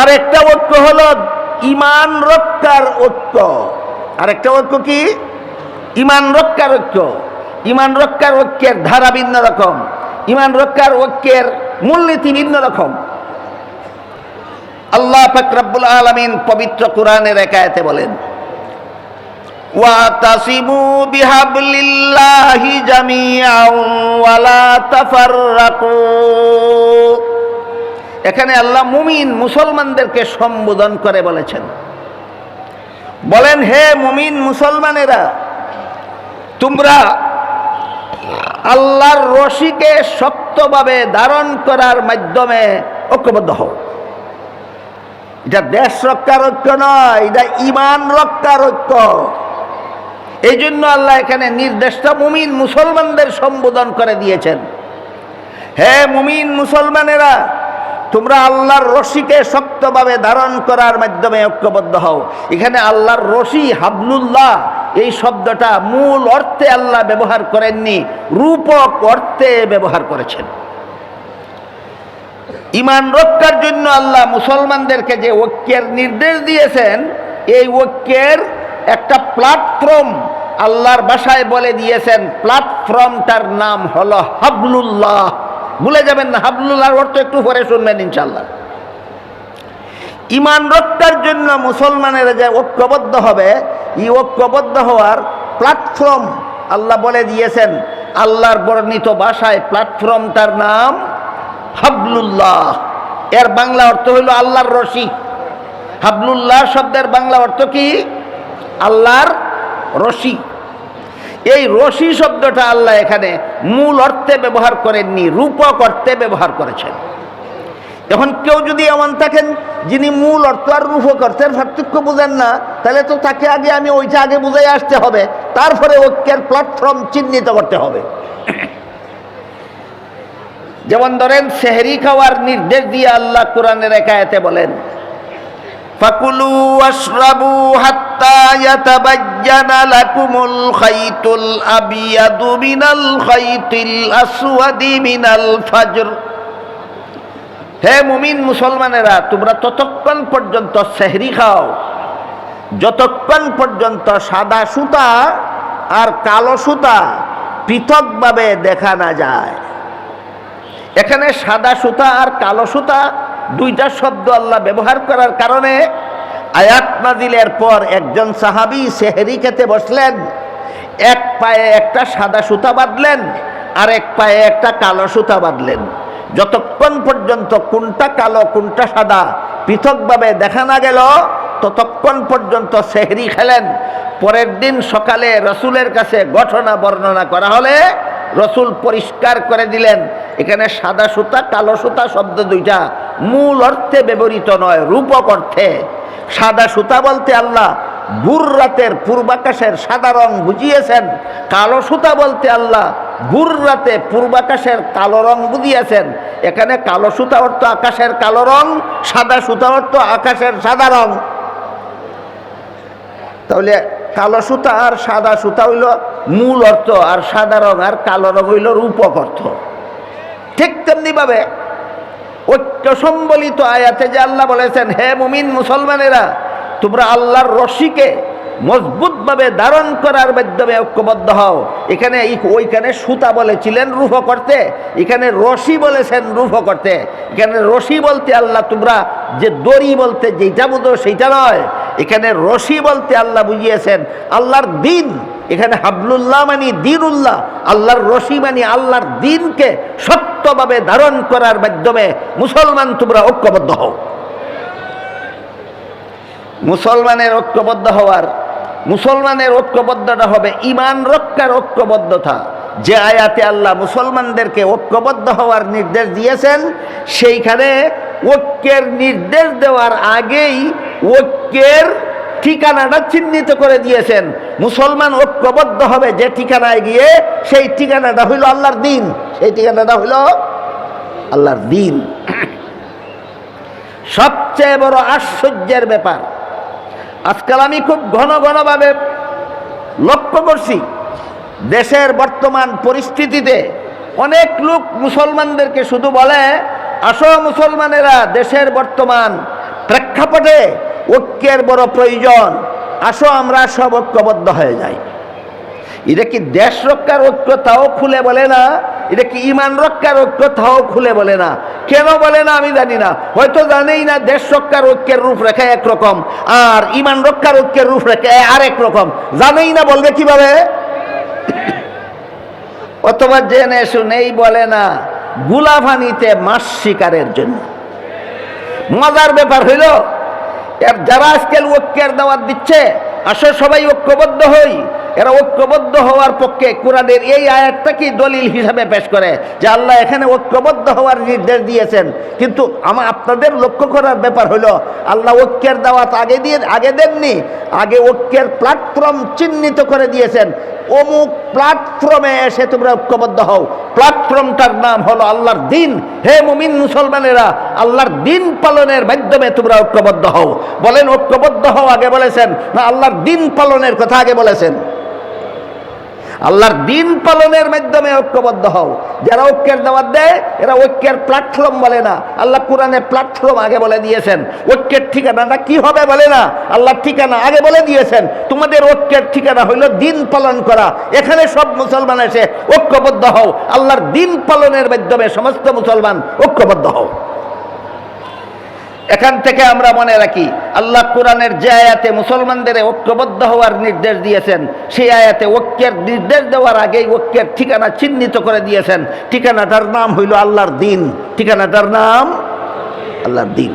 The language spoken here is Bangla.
আর একটা ঐক্য হল ইমান রক্ষার ঐক্য। আর একটা ঐক্য কি? ইমান রক্ষার ঐক্য। ইমান রক্ষার ঐক্যের ধারা ভিন্ন রকম। ইমান রক্ষার ঐক্যের মূলনীতি ভিন্ন রকম। আল্লাহ ফাকরাবুল আলমিন পবিত্র কোরআনের একায়তে বলেন ওয়াতাসিমু বিহাবলিল্লাহি ওয়ালা তাফাররাকু। এখানে আল্লাহ মুমিন মুসলমানদেরকে সম্বোধন করে বলেছেন। বলেন, হে মুমিন মুসলমানেরা, তোমরা আল্লাহর রশিকে শক্তভাবে ধারণ করার মাধ্যমে ঐক্যবদ্ধ হও। এটা দেশ রক্ষার ঐক্য নয়, এটা ইমান রক্ষার ঐক্য। এই জন্য আল্লাহ এখানে নির্দেশটা মুমিন মুসলমানদের সম্বোধন করে দিয়েছেন। হে মুমিন মুসলমানেরা তোমরা আল্লাহর রশিকে শক্তভাবে ধারণ করার মাধ্যমে ঐক্যবদ্ধ হও। এখানে আল্লাহর রশি হাবলুল্লাহ, এই শব্দটা মূল অর্থে আল্লাহ ব্যবহার করেননি, রূপক অর্থে ব্যবহার করেছেন। ইমান রক্ষার জন্য আল্লাহ মুসলমানদেরকে যে ঐক্যের নির্দেশ দিয়েছেন, এই ঐক্যের একটা প্ল্যাটফর্ম আল্লাহর ভাষায় বলে দিয়েছেন প্ল্যাটফর্মটার নাম হলো হাবলুল্লাহ। ভুলে যাবেন না, হাবলুল্লাহর অর্থ একটু পরে শুনবেন ইনশাল্লাহ ইমান রক্ষার জন্য মুসলমানেরা যে ঐক্যবদ্ধ হবে, এই ঐক্যবদ্ধ হওয়ার প্ল্যাটফর্ম আল্লাহ বলে দিয়েছেন, আল্লাহর বর্ণিত ভাষায় প্ল্যাটফর্মটার নাম হাবলুল্লাহ। এর বাংলা অর্থ হইল আল্লাহর রশি। হাবলুল্লাহ শব্দের বাংলা অর্থ কি? আল্লাহর রশি। এই রশি শব্দটা আল্লাহ এখানে মূল অর্থে ব্যবহার করেননি, রূপক অর্থে ব্যবহার করেছেন। এখন কেউ যদি এমন থাকেন, যিনি মূল অর্থ আর রূপক অর্থের পার্থক্য বুঝেন না, তাহলে তো তাকে আগে আমি ওইটা আগে বুঝাই আসতে হবে, তারপরে ঐক্যের প্ল্যাটফর্ম চিহ্নিত করতে হবে। যেমন ধরেন, সেহরি খাওয়ার নির্দেশ দিয়ে আল্লাহ কোরআনের একায়তে বলেন ফাকুলু ওয়াশরাবু হাত্তা ইয়াতাবাজ্জানা লাকুমুল খাইতুল আবিয়াদু মিনাল খাইতিল আসওয়াদি মিনাল ফাজর। হে মুমিন মুসলমানেরা, তোমরা ততক্ষণ পর্যন্ত সেহরি খাও। যতক্ষণ পর্যন্ত সাদা সুতা আর কালো সুতা পৃথকভাবে দেখা না যায়। এখানে সাদা সুতা আর কালো সুতা দুইটা শব্দ আল্লাহ ব্যবহার করার কারণে আয়াত নাজিলের পর একজন সাহাবি সেহেরি খেতে বসলেন। এক পায়ে একটা সাদা সুতা বাঁধলেন আর এক পায়ে একটা কালো সুতা বাঁধলেন। যতক্ষণ পর্যন্ত কোনটা কালো, কোনটা সাদা পৃথকভাবে দেখা না গেল, ততক্ষণ পর্যন্ত সেহরি খেলেন। পরের দিন সকালে রসুলের কাছে ঘটনা বর্ণনা করা হলে রসুল পরিষ্কার করে দিলেন। এখানে সাদা সুতা, কালো সুতা শব্দ দুইটা। মূল অর্থে ব্যবহৃত নয়, রূপক অর্থে। সাদা সুতা বলতে আল্লাহ বুর রাতের পূর্বাকাশের সাদা রং বুঝিয়েছেন। কালো সুতা বলতে আল্লাহ বুর রাতে পূর্বাকাশের কালো রং বুঝিয়েছেন। এখানে কালো সুতা অর্থ আকাশের কালো রং, সাদা সুতা অর্থ আকাশের সাদা রং। তাহলে কালো সুতা আর সাদা সুতা হইল মূল অর্থ, আর সাদা রং আর কালো রং হইল রূপক অর্থ। ঠিক তেমনি ভাবে ঐক্য সম্বলিত আয়াতে যে আল্লাহ বলেছেন, হে মুমিন মুসলমানেরা, তোমরা আল্লাহর রশিকে মজবুতভাবে ধারণ করার মাধ্যমে ঐক্যবদ্ধ হও। এখানে ওইখানে সুতা বলেছিলেন রূপ করতে এখানে রশি বলেছেন রূপ করতে এখানে রশি বলতে আল্লাহ, তোমরা যে দড়ি বলতে যেটা বুঝো সেইটা নয় এখানে রশি বলতে আল্লাহ বুঝিয়েছেন, আল্লাহর দিন, এখানে হাবলুল্লাহ মানি দিনুল্লাহ, আল্লাহর রশি মানি আল্লাহর দিনকে সত্যভাবে ধারণ করার মাধ্যমে মুসলমান তোমরা ঐক্যবদ্ধ হও। মুসলমানের ঐক্যবদ্ধ হওয়ার, মুসলমানের ঐক্যবদ্ধতা হবে ইমান রক্ষার ঐক্যবদ্ধতা। যে আয়াতে আল্লাহ মুসলমানদেরকে ঐক্যবদ্ধ হওয়ার নির্দেশ দিয়েছেন, সেইখানে ঐক্যের নির্দেশ দেওয়ার আগেই ঐক্যের ঠিকানাটা চিহ্নিত করে দিয়েছেন। মুসলমান ঐক্যবদ্ধ হবে যে ঠিকানায় গিয়ে সেই ঠিকানাটা হইল আল্লাহর দিন। সেই ঠিকানাটা হইল আল্লাহর দিন। সবচেয়ে বড় আশ্চর্যের ব্যাপার, আজকাল আমি খুব ঘন ঘনভাবে লক্ষ্য করছি, দেশের বর্তমান পরিস্থিতিতে অনেক লোক মুসলমানদেরকে শুধু বলে, আসো মুসলমানেরা, দেশের বর্তমান প্রেক্ষাপটে ঐক্যের বড় প্রয়োজন। আসো আমরা সব ঐক্যবদ্ধ হয়ে যাই। এটা কি দেশ রক্ষার ঐক্য তাও খুলে বলে না? এটা কি ইমান রক্ষার ঐক্য তাও খুলে বলে না? কেন বলে না আমি জানি না। হয়তো জানেই না দেশ রক্ষার ঐক্যের রূপরেখা একরকম আর ইমান রক্ষার ঐক্যের রূপরেখা আরেক রকম। জানেই না বলবে কীভাবে? অথবা জেনে শুনেই বলে না গুলাফানিতে মাস শিকারের জন্য। মজার ব্যাপার হইল, এর যারা আজকাল ঐক্যের দাওয়াত দিচ্ছে, আসো সবাই ঐক্যবদ্ধ হই। এরা ঐক্যবদ্ধ হওয়ার পক্ষে কোরআনের এই আয়াতটাকেই দলিল হিসাবে পেশ করে যে আল্লাহ এখানে ঐক্যবদ্ধ হওয়ার নির্দেশ দিয়েছেন। কিন্তু আমার আপনাদের লক্ষ্য করার ব্যাপার হলো আল্লাহ ঐক্যের দাওয়াত আগে দিয়ে আগে দেননি, আগে ঐক্যের প্ল্যাটফর্ম চিহ্নিত করে দিয়েছেন। অমুক প্ল্যাটফর্মে এসে তোমরা ঐক্যবদ্ধ হও। প্ল্যাটফর্মটার নাম হলো আল্লাহর দিন। হে মুমিন মুসলমানেরা, আল্লাহর দিন পালনের মাধ্যমে তোমরা ঐক্যবদ্ধ হও। বলেন, ঐক্যবদ্ধ হও আগে বলেছেন না আল্লাহর দিন পালনের কথা আগে বলেছেন? আল্লাহর দিন পালনের মাধ্যমে ঐক্যবদ্ধ হও। যারা ঐক্যের দাওয়াত দেয়, এরা ঐক্যের প্ল্যাটফর্ম বলে না। আল্লাহ কোরআনে প্ল্যাটফর্ম আগে বলে দিয়েছেন। ঐক্যের ঠিকানাটা কি হবে বলে না? আল্লাহর ঠিকানা আগে বলে দিয়েছেন। তোমাদের ঐক্যের ঠিকানা হইল দিন পালন করা। এখানে সব মুসলমান এসে ঐক্যবদ্ধ হও। আল্লাহর দিন পালনের মাধ্যমে সমস্ত মুসলমান ঐক্যবদ্ধ হও। এখান থেকে আমরা মনে রাখি, আল্লাহ কোরআনের যে আয়াতে মুসলমানদের ঐক্যবদ্ধ হওয়ার নির্দেশ দিয়েছেন, সেই আয়াতে ঐক্যের নির্দেশ দেওয়ার আগেই ঐক্যের ঠিকানা চিহ্নিত করে দিয়েছেন। ঠিকানাটার নাম হইল আল্লাহর দিন। ঠিকানাটার নাম আল্লাহর দিন।